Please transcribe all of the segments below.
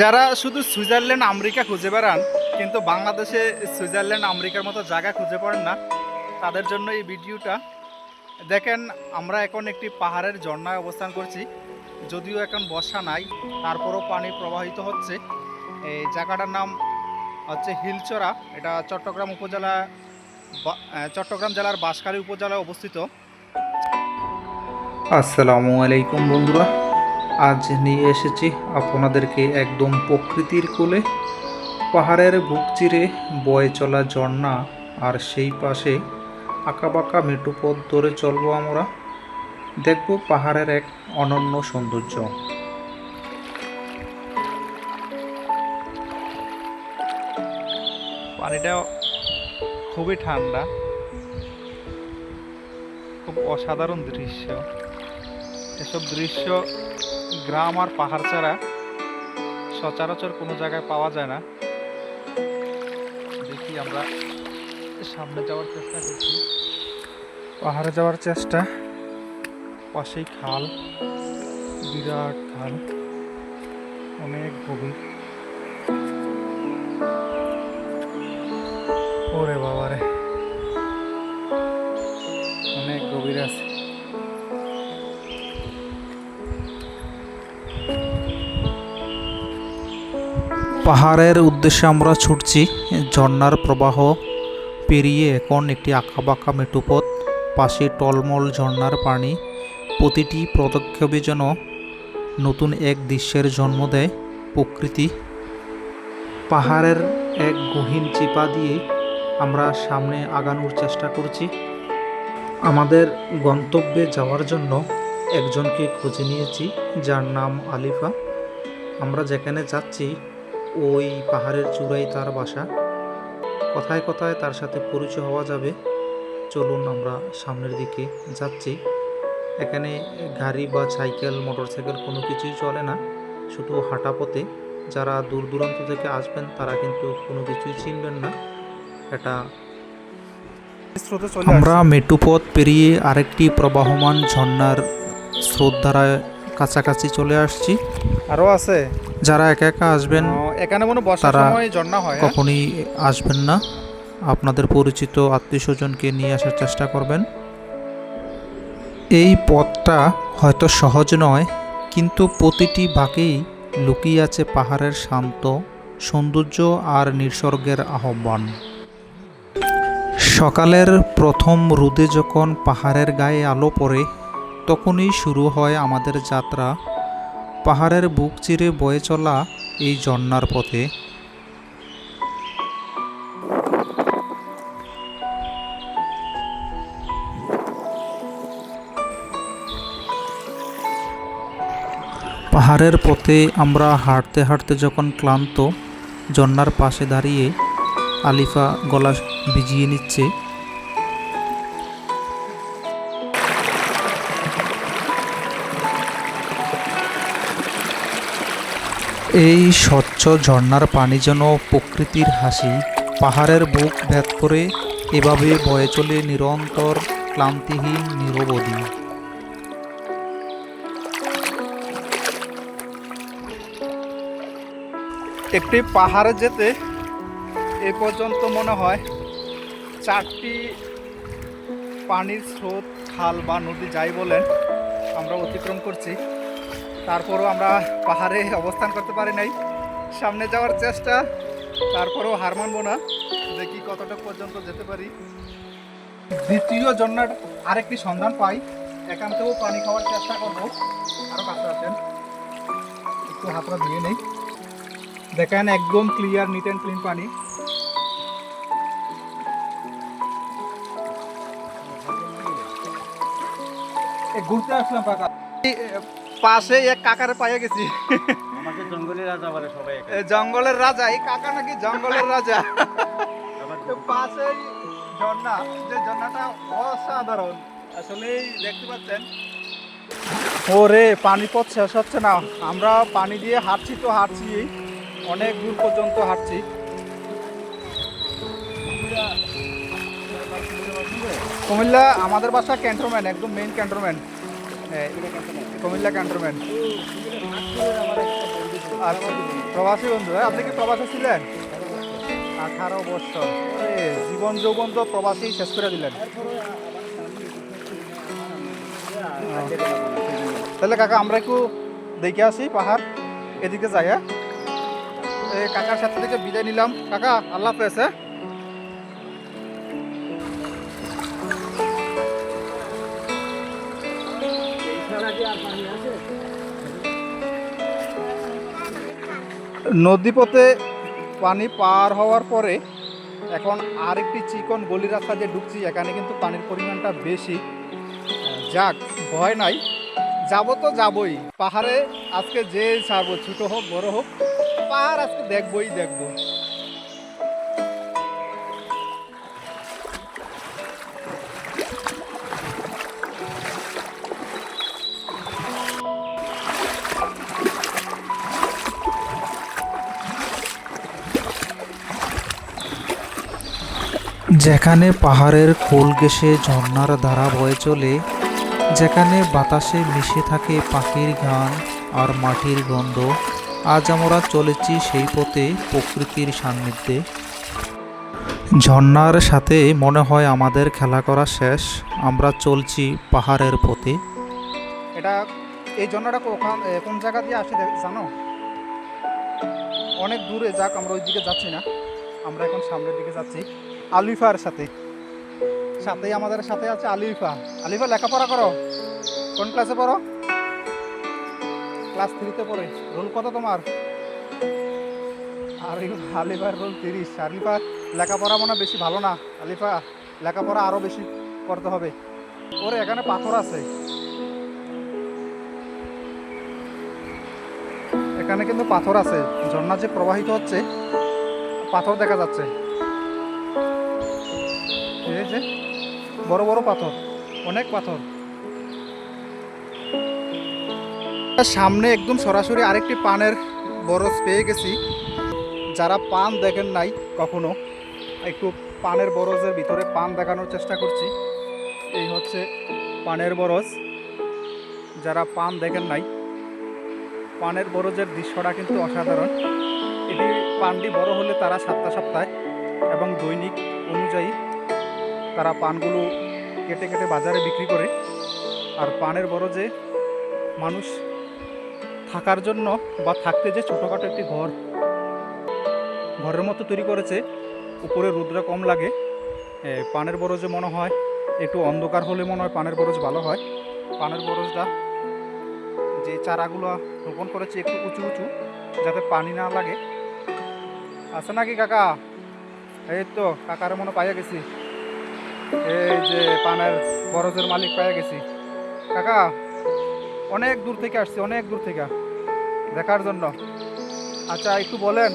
যারা শুধু Switzerland, America খুঁজে বেড়ান, কিন্তু বাংলাদেশে সুইজারল্যান্ড, আমেরিকার মতো জায়গা খুঁজে পান না, তাদের জন্য এই ভিডিওটা। দেখেন, আমরা এখন একটি পাহাড়ের ঝর্ণায় অবস্থান করছি। যদিও এখন বর্ষা নাই, তারপরও পানি প্রবাহিত হচ্ছে। এই জায়গাটার নাম হচ্ছে হিলচরা। এটা চট্টগ্রাম উপজেলা চট্টগ্রাম জেলার বাঁশখালী উপজেলায় অবস্থিত। আসসালামু আলাইকুম বন্ধুরা। আজ নিয়ে এসেছি আপনাদেরকে একদম প্রকৃতির কোলে। পাহাড়ের বুক চিরে বয়ে চলা ঝর্ণা, আর সেই পাশে আঁকাবাঁকা মেটু পথ ধরে চলবো আমরা। দেখব পাহাড়ের এক অনন্য সৌন্দর্য। পানিটা খুবই ঠান্ডা। খুব অসাধারণ দৃশ্য। এসব দৃশ্য গ্রাম আর পাহাড় ছাড়া সচরাচর কোনো জায়গায় পাওয়া যায় না। দেখি আমরা সামনে যাওয়ার চেষ্টা করছি। পাহাড়ে যাওয়ার চেষ্টা। পাশেই খাল, বিরাট খাল। অনেক গভীর। ওরে বাবারে। পাহাড়ের উদ্দেশ্যে আমরা ছুটছি। ঝর্ণার প্রবাহ পেরিয়ে এখন একটি আঁকাবাঁকা মেটু পথ পাশে টলমল ঝর্নার পানি। প্রতিটি পদক্ষেপে যেন নতুন এক দৃশ্যের জন্ম দেয় প্রকৃতি। পাহাড়ের এক গহীন চিপা দিয়ে আমরা সামনে আগানোর চেষ্টা করছি। আমাদের গন্তব্যে যাওয়ার জন্য একজনকে খুঁজে নিয়েছি, যার নাম আলিফা। আমরা যেখানে যাচ্ছি ওই পাহাড়ের চূড়াই তার বাসা। কথায় কথায় তার সাথে পরিচয় হওয়া যাবে। চলুন আমরা সামনের দিকে যাচ্ছি। এখানে গাড়ি বা সাইকেল, মোটরসাইকেল কোনো কিছুই চলে না। শুধু হাঁটা পথে। যারা দূর দূরান্ত থেকে আসবেন, তারা কিন্তু কোনো কিছুই চিনবেন না। এটা আমরা মেটুপথ পেরিয়ে আরেকটি প্রবাহমান ঝর্ণার স্রোত দ্বারা কাছাকাছি চলে আসছি। আরও আছে। যারা একা একা আসবেন এখানে মনে বর্ষার সময় ঝর্ণা হয় হ্যাঁ? কখনই আসবেন না। আপনাদের পরিচিত আত্মীয় স্বজনকে নিয়ে আসার চেষ্টা করবেন। এই পথটা হয়তো সহজ নয় কিন্তু প্রতিটি বাঁকেই লুকিয়ে আছে পাহাড়ের শান্ত সৌন্দর্য আর নিসর্গের আহ্বান। সকালের প্রথম রোদে যখন পাহাড়ের গায়ে আলো পড়ে তখনই শুরু হয় আমাদের যাত্রা। পাহাড়ের বুক চিরে বয়ে চলা এই ঝর্ণার পথে। পাহাড়ের পথে আমরা হাঁটতে হাঁটতে যখন ক্লান্ত, ঝর্ণার পাশে দাঁড়িয়ে আলিফা গলা ভিজিয়ে নিচ্ছে এই স্বচ্ছ ঝর্ণার পানি যেন প্রকৃতির হাসি, পাহাড়ের বুক ভেদ করে এভাবে বয়ে চলে নিরন্তর ক্লান্তিহীন নিরবধি। একটি পাহাড়ে যেতে এ পর্যন্ত মনে হয় চারটি পানির স্রোত, খাল বা নদী যাই বলেন, আমরা অতিক্রম করছি। তারপরও আমরা পাহাড়ে অবস্থান করতে পারি নাই। সামনে যাওয়ার চেষ্টা তারপরেও হার মানবো না। দেখি কতটা পর্যন্ত যেতে পারি। দ্বিতীয় জন্যার আরেকটি সন্ধান পাই। এখান থেকেও পানি খাওয়ার চেষ্টা করব। আরও কাছে আছেন। একটু হাতটা ধুয়ে নেই। দেখেন একদম ক্লিয়ার নিট অ্যান্ড ক্লিন পানি। ঘুরতে আসলাম এ, পাশে এক কাকার পাইয়ে গেছি। জঙ্গলের রাজা বলে সবাই জঙ্গলের রাজা এই কাকা নাকি জঙ্গলের রাজা? পাশেই ঝর্ণা যে ঝর্ণাটা অসাধারণ। আসলে দেখতে পাচ্ছেন। ওরে পানি পথ শেষ হচ্ছে না। আমরা পানি দিয়ে হাঁটছি তো হাঁটছি। অনেক দূর পর্যন্ত হাঁটছি। কুমিল্লা আমাদের বাসা ক্যান্টনমেন্ট একদম মেইন ক্যান্টনমেন্ট। কুমিল্লা ক্যান্টনমেন্ট। আচ্ছা প্রবাসী বন্ধু হ্যাঁ? আপনি কি প্রবাসে ছিলেন? আঠারো বছর। জীবন যৌবন তো প্রবাসী শেষ করে দিলেন। তাহলে কাকা, আমরা একটু দেখে আসি পাহাড়, এদিকে যাই হ্যাঁ। কাকার সাথে থেকে বিদায় নিলাম। কাকা, আল্লাহ হাফেজ হ্যাঁ। নদীপথে পানি পার হওয়ার পরে এখন আরেকটি চিকন গলি রাস্তা যে ঢুকছি, এখানে কিন্তু পানির পরিমাণটা বেশি। যাক, ভয় নাই। যাব তো যাবই। পাহাড়ে আজকে যে ছাড়বো, ছোটো হোক, বড় হোক, পাহাড় আজকে দেখবই দেখব। যেখানে পাহাড়ের কোল ঘেঁষে ঝর্নার ধারা বয়ে চলে যেখানে বাতাসে মিশে থাকে পাখির গান আর মাটির গন্ধ আজ আমরা চলেছি সেই পথে প্রকৃতির সান্নিধ্যে। ঝর্ণার সাথে মনে হয় আমাদের খেলা করা শেষ আমরা চলছি পাহাড়ের পথে। এটা এই এ, কোন জায়গা দিয়ে আসে জানো? অনেক দূরে যাক আমরা ওই দিকে যাচ্ছি না। আমরা এখন সামনের দিকে যাচ্ছি। আলিফার সাথে। সাথেই আমাদের সাথে আছে আলিফা। আলিফা, লেখাপড়া করো। কোন ক্লাসে পড়ো? ক্লাস থ্রিতে পড়ে। রোল কত তোমার? আর আলিফার রোল তিরিশ। আলিফা, লেখাপড়া মনে বেশি ভালো না। আলিফা, লেখাপড়া আরও বেশি করতে হবে। ওরে এখানে পাথর আছে। এখানে কিন্তু পাথর আছে। ঝর্ণা যে প্রবাহিত হচ্ছে, পাথর দেখা যাচ্ছে। যে বড় বড় পাথর, অনেক পাথর। সামনে একদম সরাসরি আরেকটি পানের বরজ পেয়ে গেছি। যারা পান দেখেন নাই কখনো, একটু পানের বরজের ভিতরে পান দেখানোর চেষ্টা করছি। এই হচ্ছে পানের বরজ। যারা পান দেখেন নাই, পানের বরজের দৃশ্যটা কিন্তু অসাধারণ। এটি পানটি বড় হলে তারা সাতটা সপ্তাহে এবং দৈনিক অনুযায়ী তারা পানগুলো কেটে কেটে বাজারে বিক্রি করে। আর পানের বরজে মানুষ থাকার জন্য বা থাকতে যে ছোটোখাটো একটি ঘর, ঘরের মতো তৈরি করেছে, উপরে রুদ্র কম লাগে। পানের বরজে মনে হয় একটু অন্ধকার হলে মনে হয় পানের বরজ ভালো হয়। পানের বরজটা যে চারাগুলো রোপণ করেছে একটু উঁচু উঁচু, যাতে পানি না লাগে। আছে নাকি কাকা? এই তো, কাকার মনে পাইয়া গেছি। এই যে পানের বরজের মালিক পাইয়া গেছি। কাকা, অনেক দূর থেকে আসছি, অনেক দূর থেকে। দেখার জন্য। আচ্ছা একটু বলেন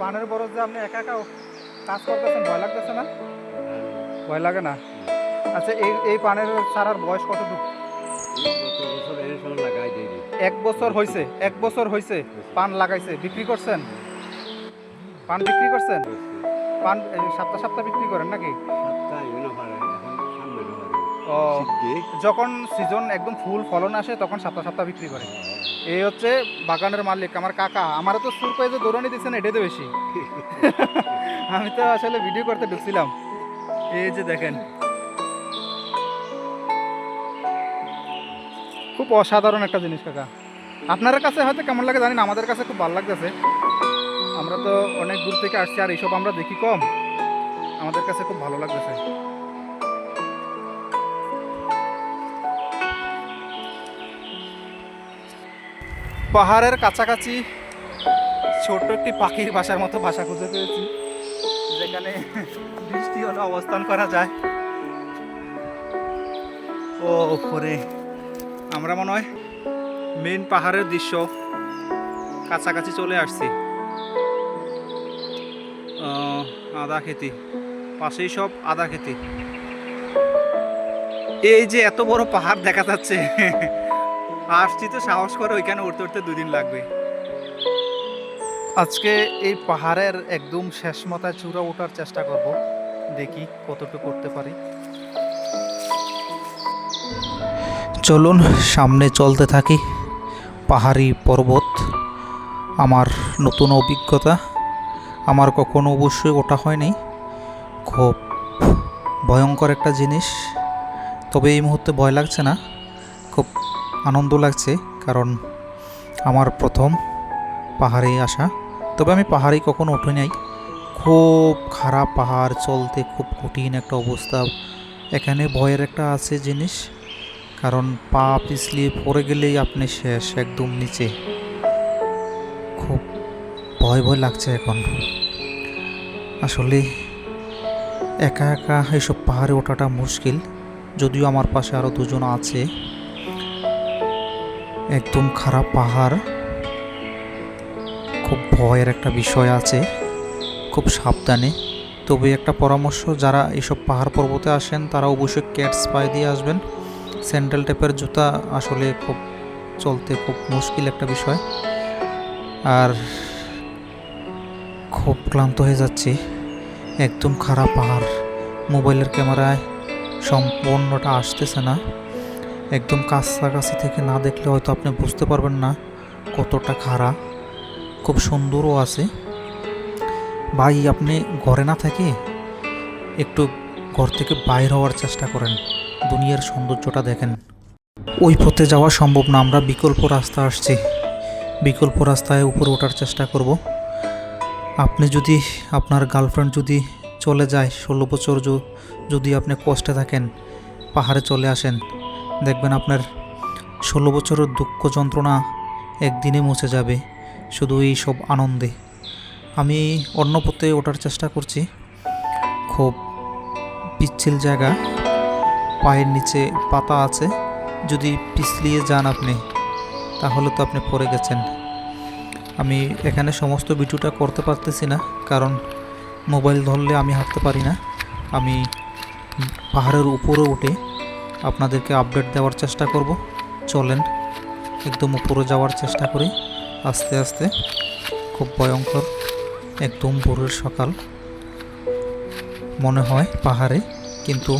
পানের বরজে আপনি একা একা কাজ করতেছেন, ভয় লাগতেছে না? ভয় লাগে না? আচ্ছা এই এই পানের সারার বয়স দিয়ে দিই এক বছর হয়েছে এক বছর হয়েছে পান লাগাইছে। বিক্রি করছেন? পান বিক্রি করছেন? পান সপ্তাহ সপ্তাহ বিক্রি করেন নাকি? যখন সিজন একদম ফুল ফলন আসে তখন সপ্তাহ সপ্তাহ বিক্রি করে। এই হচ্ছে বাগানের মালিক আমার কাকা। আমারও তো সুর পেয়ে যে দৌড়ানি দিচ্ছেন এটাই তো বেশি। আমি তো আসলে ভিডিও করতে ঢুকছিলাম। এই যে দেখেন। খুব অসাধারণ একটা জিনিস কাকা। আপনার কাছে হয়তো কেমন লাগে জানি না আমাদের কাছে খুব ভালো লাগতেছে। আমরা তো অনেক দূর থেকে আসছি আর এইসব আমরা দেখি কম। আমাদের কাছে খুব ভালো লাগতেছে। পাহাড়ের কাছাকাছি ছোট্ট একটি পাখির বাসার মতো বাসা খুঁজে পেয়েছি, যেখানে বৃষ্টি হলে অবস্থান করা যায়। ও উপরে আমরা মনে হয় মেন পাহাড়ের দৃশ্য কাছাকাছি চলে আসছি। আদা খেতি, পাশেই সব আদা খেতি। এই যে এত বড় পাহাড় দেখা যাচ্ছে আসছি তো, সাহস করে ওইখানে উঠতে উঠতে দুদিন লাগবে। আজকে এই পাহাড়ের একদম শেষ মাথায় চূড়া ওঠার চেষ্টা করব। দেখি কতটুকু করতে পারি। চলুন, সামনে চলতে থাকি। পাহাড়ি পর্বত, আমার নতুন অভিজ্ঞতা। আমার কখনো অবশ্যই ওটা হয়নি। খুব ভয়ঙ্কর একটা জিনিস। তবে এই মুহূর্তে ভয় লাগছে না। খুব আনন্দ লাগছে, কারণ আমার প্রথম পাহাড়ে আসা। তবে আমি পাহাড়ে কখনো উঠে নাই। খুব খারাপ পাহাড়, চলতে খুব কঠিন একটা অবস্থা। এখানে ভয়ের একটা আছে জিনিস, কারণ পা পিছলিয়ে পড়ে গেলেই আপনি শেষ, একদম নিচে। খুব ভয় ভয় লাগছে এখন। আসলে একা একা এসব পাহাড়ে ওঠাটা মুশকিল, যদিও আমার পাশে আরও দুজন আছে। একদম খারাপ পাহাড়। খুব ভয়ের একটা বিষয় আছে, খুব সাবধানে। তবে একটা পরামর্শ, যারা এসব পাহাড় পর্বতে আসেন, তারা অবশ্যই ক্যাটস পায়ে দিয়ে আসবেন। স্যান্ডেল টাইপের জুতা আসলে খুব চলতে খুব মুশকিল একটা বিষয়। আর খুব ক্লান্ত হয়ে যাচ্ছি। একদম খারাপ পাহাড়। মোবাইলের ক্যামেরায় সম্পূর্ণটা আসতেছে না। একদম কাছাকাছি থেকে না দেখলে হয়তো আপনি বুঝতে পারবেন না কতটা খারাপ খুব সুন্দরও আছে। ভাই, আপনি ঘরে না থেকে একটু ঘর থেকে বাইর হওয়ার চেষ্টা করেন। দুনিয়ার সৌন্দর্যটা দেখেন। ওই পথে যাওয়া সম্ভব না, আমরা বিকল্প রাস্তা আসছি। বিকল্প রাস্তায় উপরে ওঠার চেষ্টা করব। আপনি যদি, আপনার গার্লফ্রেন্ড যদি চলে যায়, ষোলো বছর যদি আপনি কষ্টে থাকেন, পাহাড়ে চলে আসেন দেখবেন আপনার ষোলো বছরের দুঃখ যন্ত্রণা একদিনে মুছে যাবে, শুধু এই সব আনন্দে। আমি অন্য পথে ওঠার চেষ্টা করছি। খুব পিচ্ছিল জায়গা, পায়ের নিচে পাতা আছে। যদি পিছলিয়ে যান আপনি, তাহলে তো আপনি পড়ে গেছেন। আমি এখানে সমস্ত ভিডিওটা করতে পারতেছি না, কারণ মোবাইল ধরলে আমি হাঁটতে পারি না। আমি পাহাড়ের উপরে উঠে আপনাদেরকে আপডেট দেওয়ার চেষ্টা করব। চলেন একদম উপরে যাওয়ার চেষ্টা করি। আস্তে আস্তে খুব ভয়ঙ্কর একদম ভোরের সকাল। মনে হয় পাহাড়ে কিন্তু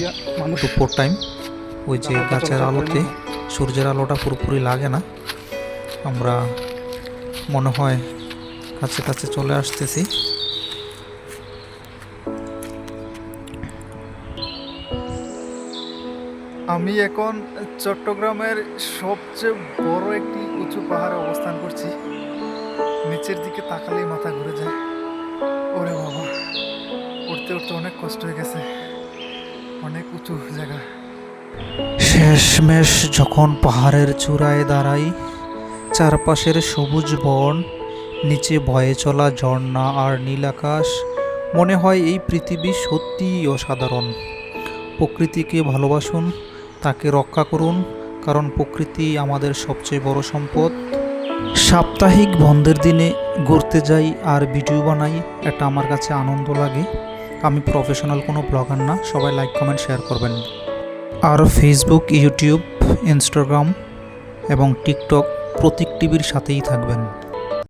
দুপুর টাইম ওই যে গাছের আলোতে সূর্যের আলোটা পুরোপুরি লাগে না। আমরা মনে হয় কাছে কাছে চলে আসতেছি। আমি এখন চট্টগ্রামের সবচেয়ে বড় একটি উঁচু পাহাড়ে অবস্থান করছি। নিচের দিকে তাকালেই মাথা ঘুরে যায়। ওরে বাবা উঠতে উঠতে অনেক কষ্ট হয়ে গেছে। অনেক উঁচু জায়গা। শেষমেশ যখন পাহাড়ের চূড়ায় দাঁড়াই, চারপাশের সবুজ বন, নিচে ভয়ে চলা ঝর্ণা আর নীল আকাশ, মনে হয় এই পৃথিবী সত্যিই অসাধারণ। প্রকৃতিকে ভালোবাসুন তাকে রক্ষা করুন, কারণ প্রকৃতি আমাদের সবচেয়ে বড় সম্পদ। সাপ্তাহিক বন্ধের দিনে ঘুরতে যাই আর ভিডিও বানাই, এটা আমার কাছে আনন্দ লাগে। আমি প্রফেশনাল কোনো ব্লগার না, সবাই লাইক কমেন্ট শেয়ার করবেন। আর ফেসবুক ইউটিউব ইনস্টাগ্রাম এবং টিকটক প্রতীক টিভির সাথেই থাকবেন।